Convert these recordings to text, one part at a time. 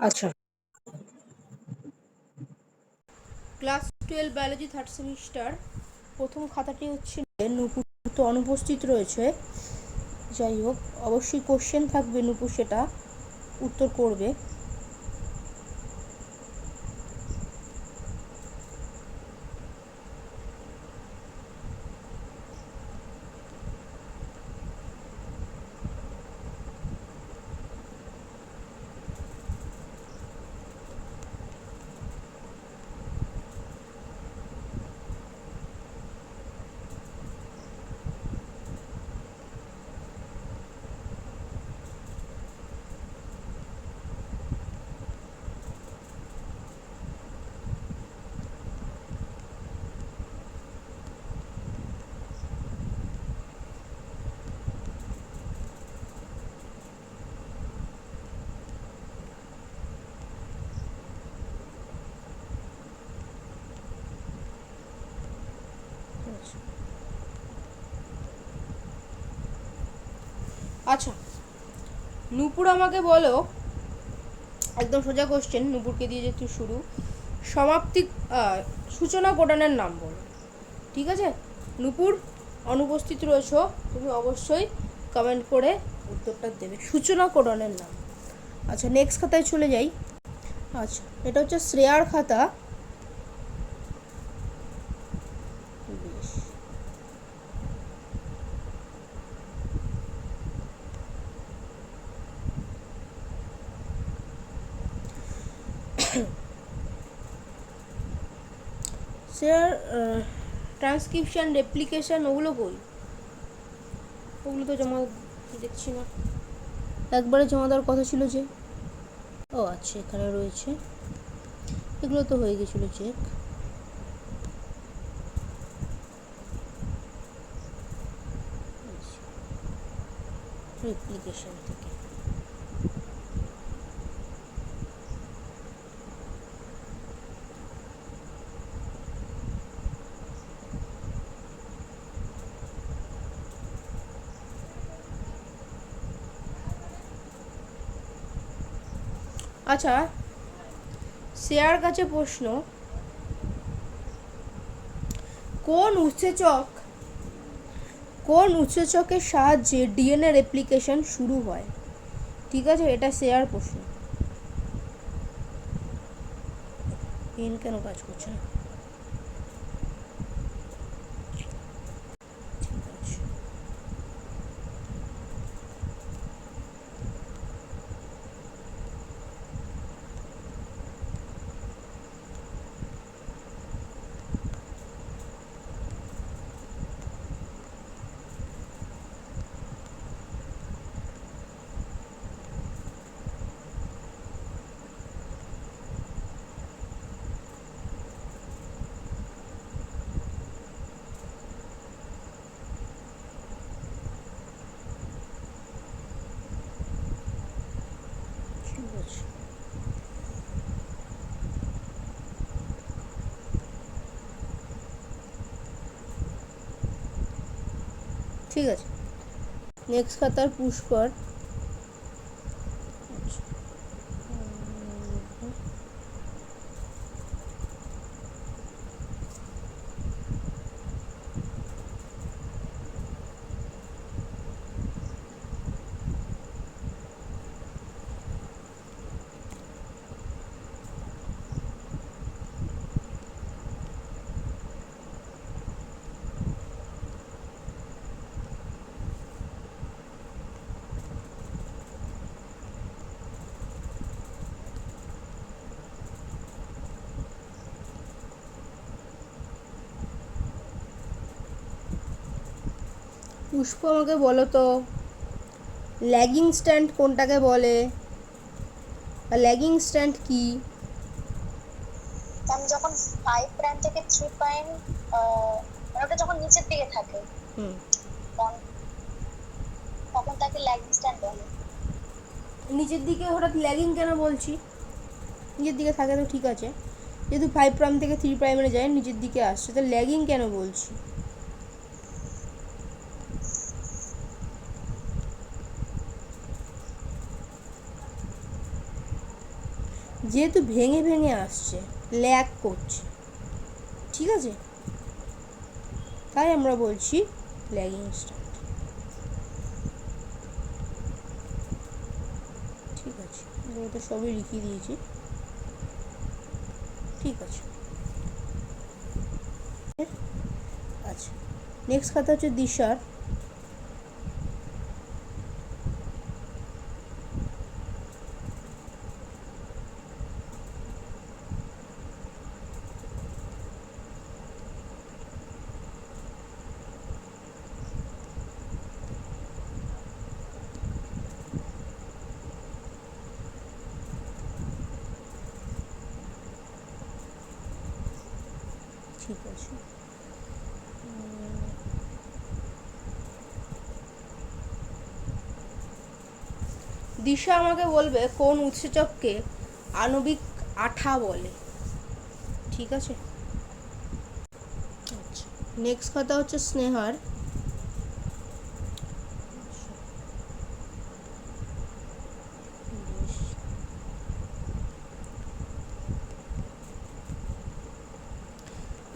আচ্ছা। Class twelve biology third semester প্রথম খাতাটি হচ্ছে নুপুর তো অনুপস্থিত রয়েছে। যাই হোক, অবশ্যই কোশ্চেন থাকবে নুপুর সেটা, উত্তর করবে। আচ্ছা নূপুর আমাকে বলো, একদম সোজা কোশ্চেন নূপুরকে দিয়ে যেহেতু শুরু। সমাপ্তি সূচনা কোডানের নাম বলো। ঠিক আছে? নূপুর, অনুপস্থিত রয়েছো, তুমি অবশ্যই কমেন্ট করে উত্তরটা দেবে। সূচনা কোডনের নাম। আচ্ছা নেক্সট খাতায় চলে যাই। আচ্ছা এটা হচ্ছে শ্রেয়ার খাতা। স্যার ট্রান্সক্রিপশান রেপ্লিকেশান ওগুলো কই ওগুলো তো জমা দেখছি না। একবারে জমা দেওয়ার কথা ছিল যে। ও আচ্ছা এখানে রয়েছে। এগুলো তো হয়ে গেছিল চেক রেপ্লিকেশান থেকে। আচ্ছা শ্রেয়ার কাছে প্রশ্ন, কোন উৎসেচক, কোন উৎসেচকের সাহায্যে ডিএনএ রেপ্লিকেশন শুরু হয়? ঠিক আছে, এটা শেয়ার প্রশ্ন। পেন কেন কাজ করছে না ঠিক আছে ঠিক আছে ঠিক আছে। নেক্সট খাতার পুষ্কর আচ্ছা। উম, পুষ্প আমাকে বলো তো। ল্যাগিং স্ট্যান্ড কোনটাকে বলে? বা ল্যাগিং স্ট্যান্ড কি? কারণ যখন ফাইভ প্রাইম থেকে থ্রি প্রাইম মানে ওটা যখন নিচের দিকে থাকে তখন তাকে ল্যাগিং স্ট্যান্ড বলে। নিচের দিকে হঠাৎ ল্যাগিং কেন বলছি? নিচের দিকে থাকে তো ঠিক আছে। যেহেতু ফাইভ প্রাইম থেকে থ্রি প্রাইমে যায় নিচের দিকে আসছে তো ল্যাগিং কেন বলছি? যেহেতু ভেঙে ভেঙে আসছে ল্যাক করছে। ঠিক আছে? তাই আমরা বলছি ল্যাগিং স্টার্ট। ঠিক আছে তো সবই লিখিয়ে দিয়েছি। ঠিক আছে। আচ্ছা নেক্সট কথা হচ্ছে দিশার। ঠিক আছে। দিশা আমাকে বলবে কোন উৎসেচককে আণবিক আঠা বলে। ঠিক আছে? আচ্ছা। নেক্সট কথা হচ্ছে স্নেহার।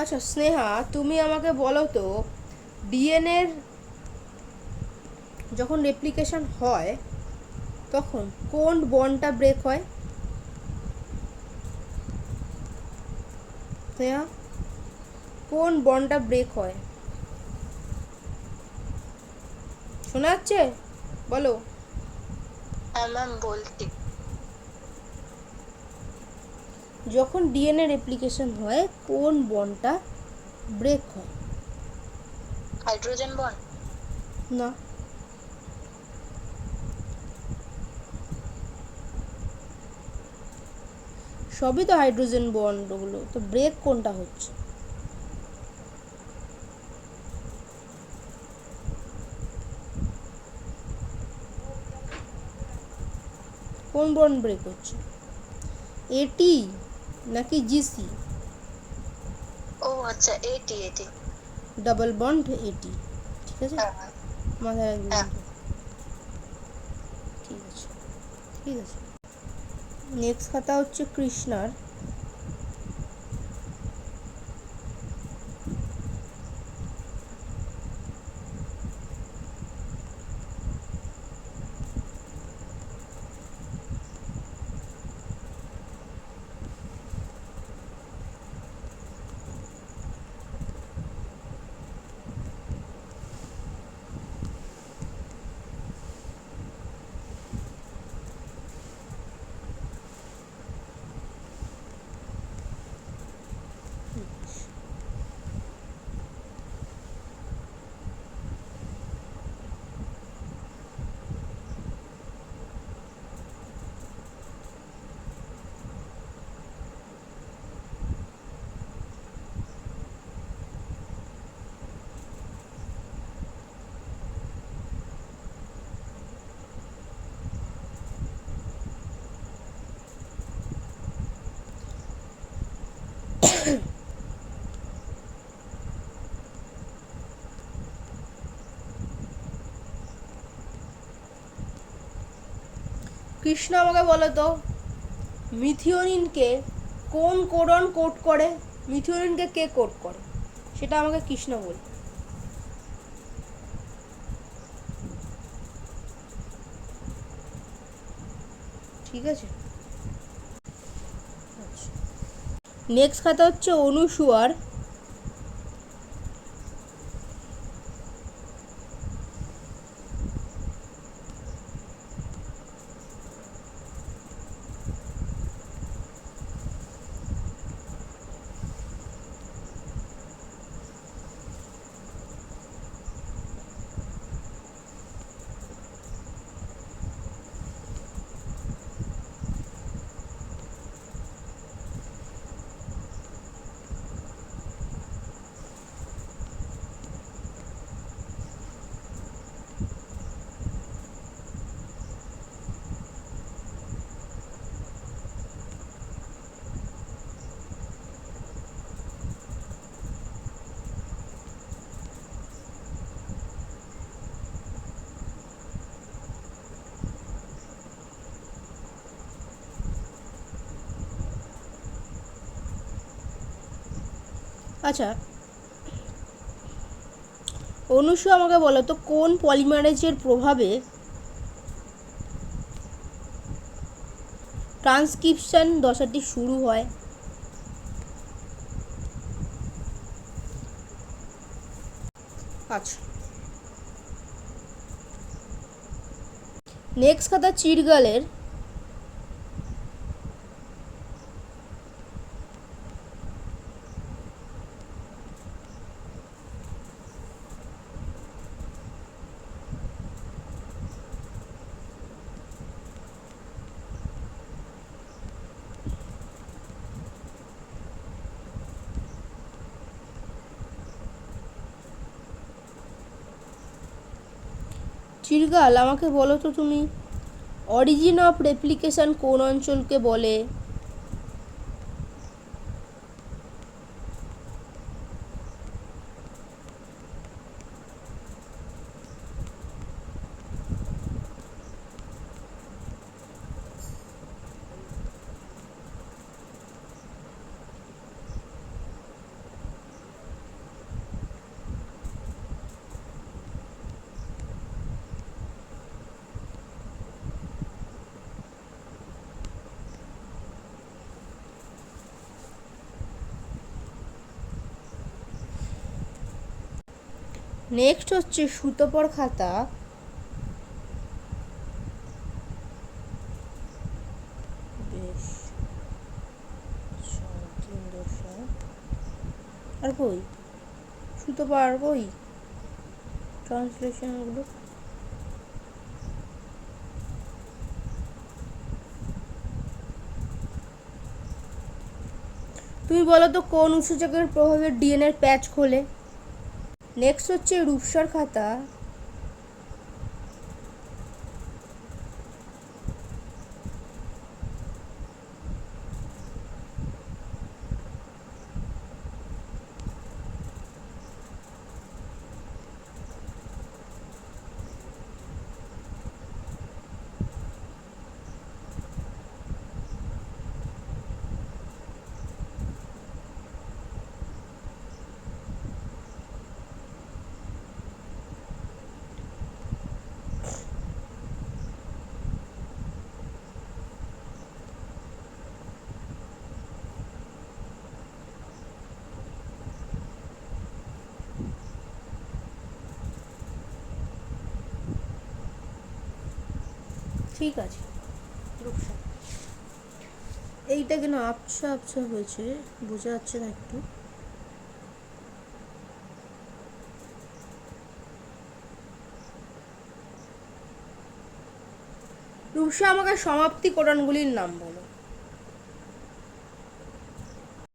আচ্ছা স্নেহা, তুমি আমাকে বলো তো, ডিএনএর যখন রেপ্লিকেশন হয়, তখন কোন বনটা ব্রেক হয়? স্নেহা, কোন বনটা ব্রেক হয়? শোনা যাচ্ছে? বলো। হ্যাঁ বলছি। যখন ডিএনএ রেপ্লিকেশন হয় কোন বনটা ব্রেক হয়? হাইড্রোজেন বন না। সবই তো হাইড্রোজেন বন্ড বন্ডগুলো তো ব্রেক কোনটা হচ্ছে? কোন বন্ড ব্রেক হচ্ছে? এটি নাকি জিসি ও আচ্ছা এটি এটি ডাবল বন্ড এটি ঠিক আছে? হ্যাঁ হ্যাঁ। মাথায় রাখবি হ্যাঁ। ঠিক আছে। ঠিক আছে। নেক্সট খাতা হচ্ছে কৃষ্ণার। কৃষ্ণ আমাকে বলো তো, মিথিওনিনকে কোন কোডন কোড করে? মিথিওনিনকে কে কোড করে? সেটা আমাকে কৃষ্ণ বল। ঠিক আছে? নেক্সট খাতা হচ্ছে অনুসুয়ার আচ্ছা। অনুসু আমাকে বলো তো, কোন পলিমারেজের প্রভাবে ট্রান্সক্রিপশন দশাটি শুরু হয়? আচ্ছা। নেক্সট কথা চিরগালের চিরগাল আমাকে বলো তো তুমি। অরিজিন অফ রেপ্লিকেশন কোন অঞ্চলকে বলে? নেক্সট হচ্ছে সুতোপর খাতা। আর কই? সুতোপর আর কই? ট্রান্সলেশনগুলো তুমি বলো তো কোন উৎসেচকের প্রভাবে ডিএনএর প্যাচ খোলে? নেক্সট হচ্ছে রূপসার খাতা। ঠিক আছে। এইটা কেন আবছা আবছা হয়েছে? বোঝা যাচ্ছে না একটু। রূপসা, আমাকে সমাপ্তি কোরআনগুলির নাম বলো।